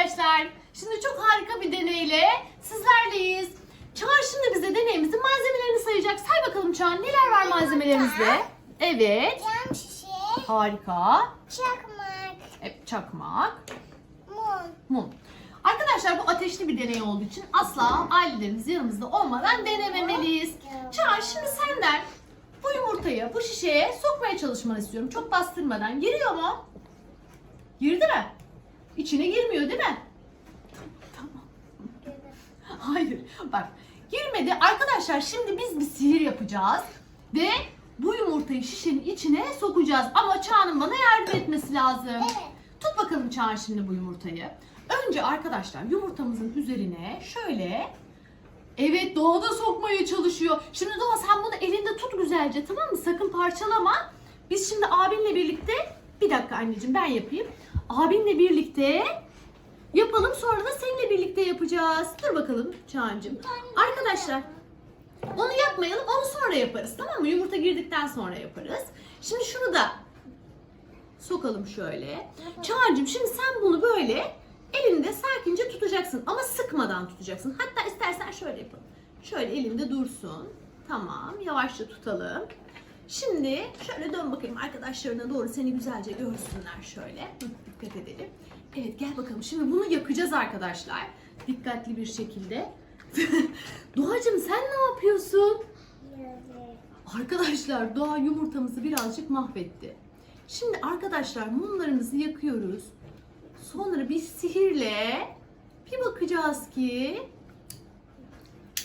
arkadaşlar. Şimdi çok harika bir deneyle sizlerleyiz. Çağan şimdi bize deneyimizin malzemelerini sayacak. Say bakalım Çağan neler var malzemelerimizde? Evet. Cam şişe, Harika. çakmak, Evet, çakmak. mum. Mum. Arkadaşlar bu ateşli bir deney olduğu için asla ailelerimiz yanımızda olmadan denememeliyiz. Çağan şimdi senden bu yumurtayı bu şişeye sokmaya çalışmanı istiyorum. Çok bastırmadan. Giriyor mu? Girdi mi? İçine girmiyor değil mi? Tamam. Hayır. Bak girmedi. Arkadaşlar şimdi biz bir sihir yapacağız. Ve bu yumurtayı şişenin içine sokacağız. Ama Çağan'ın bana yardım etmesi lazım. Evet. Tut bakalım Çağan şimdi bu yumurtayı. Önce arkadaşlar yumurtamızın üzerine şöyle Evet Doğa da sokmaya çalışıyor. Şimdi Doğa sen bunu elinde tut güzelce tamam mı? Sakın parçalama. Biz şimdi abinle birlikte bir dakika anneciğim ben yapayım. Abinle birlikte yapalım sonra da seninle birlikte yapacağız. Dur bakalım Çağan'cığım. Arkadaşlar onu yapmayalım onu sonra yaparız tamam mı? Yumurta girdikten sonra yaparız. Şimdi şunu da sokalım şöyle. Çağan'cığım şimdi sen bunu böyle elinde sakince tutacaksın ama sıkmadan tutacaksın. Hatta istersen şöyle yapalım. Şöyle elinde dursun. Tamam yavaşça tutalım. Şimdi şöyle dön bakayım arkadaşlarına doğru seni güzelce görsünler şöyle. Dikkat edelim. Evet gel bakalım şimdi bunu yakacağız arkadaşlar. Dikkatli bir şekilde. Doğacığım sen ne yapıyorsun? Arkadaşlar doğa yumurtamızı birazcık mahvetti. Şimdi arkadaşlar mumlarımızı yakıyoruz. Sonra bir sihirle bir bakacağız ki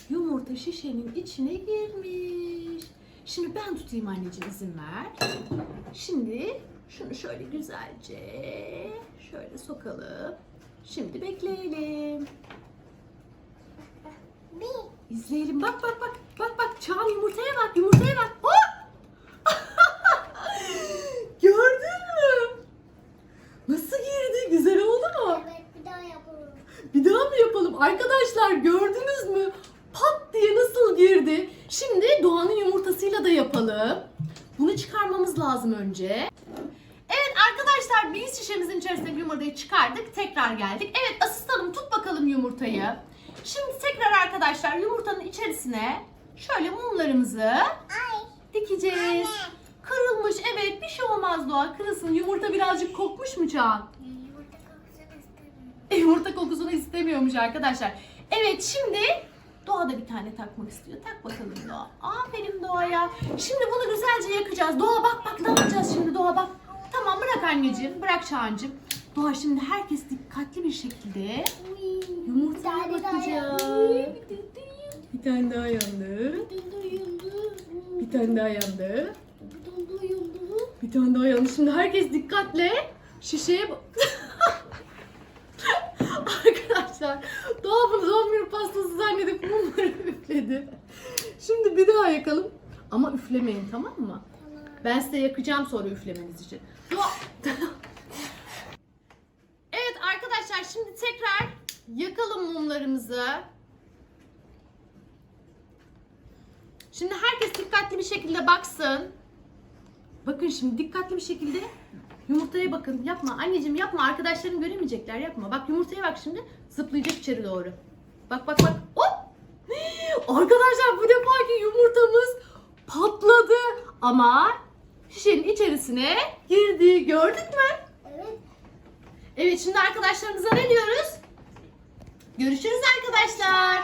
yumurta şişenin içine girmiş. Şimdi ben tutayım anneciğim izin ver. Şimdi şunu şöyle güzelce şöyle sokalım. Şimdi bekleyelim. İzleyelim. Bak bak bak. Bak bak. Çağan yumurtaya bak. Yumurtaya bak. Hop! Gördün mü? Nasıl girdi? Güzel oldu mu? Evet bir daha yapalım. Bir daha mı yapalım? Arkadaşlar gördünüz mü? Pat diye nasıl girdi? Şimdi Doğan'ın yumurtasıyla da yapalım. Bunu çıkarmamız lazım önce. Evet arkadaşlar biz şişemizin içerisindeki yumurtayı çıkardık. Tekrar geldik. Evet asistanım tut bakalım yumurtayı. Şimdi tekrar arkadaşlar yumurtanın içerisine şöyle mumlarımızı Ay. dikeceğiz. Kırılmış evet bir şey olmaz Doğa kırılsın. Yumurta birazcık kokmuş mu Çağan? Yumurta kokusunu istemiyorum. Yumurta kokusunu istemiyormuş arkadaşlar. Evet şimdi Doğa da bir tane takmak istiyor. Tak bakalım Doğa. Aferin Doğa'ya. Şimdi bunu güzelce yakacağız. Doğa bak bak ne yapacağız şimdi Doğa bak. Tamam bırak anneciğim. Bırak Çağancığım. Doğa şimdi herkes dikkatli bir şekilde yumurtaya bakacak. Bir tane daha yandı. Bir tane daha yandı. Bir tane daha yandı. Şimdi herkes dikkatle şişeye bak. Arkadaşlar Doğa bunu günü pastası zannedip mumları üfledi. Şimdi bir daha yakalım. Ama üflemeyin tamam mı? Ben size yakacağım sonra üflemeniz için. Evet arkadaşlar şimdi tekrar yakalım mumlarımızı. Şimdi herkes dikkatli bir şekilde baksın. Bakın şimdi dikkatli bir şekilde yumurtaya bakın. Yapma anneciğim yapma. Arkadaşlarım göremeyecekler. Yapma. Bak yumurtaya bak şimdi. Zıplayacak içeri doğru. Bak bak bak. Arkadaşlar bu defaki yumurtamız patladı. Ama şişenin içerisine girdi. Gördük mü? Evet. Evet şimdi arkadaşlarımıza ne diyoruz? Görüşürüz arkadaşlar.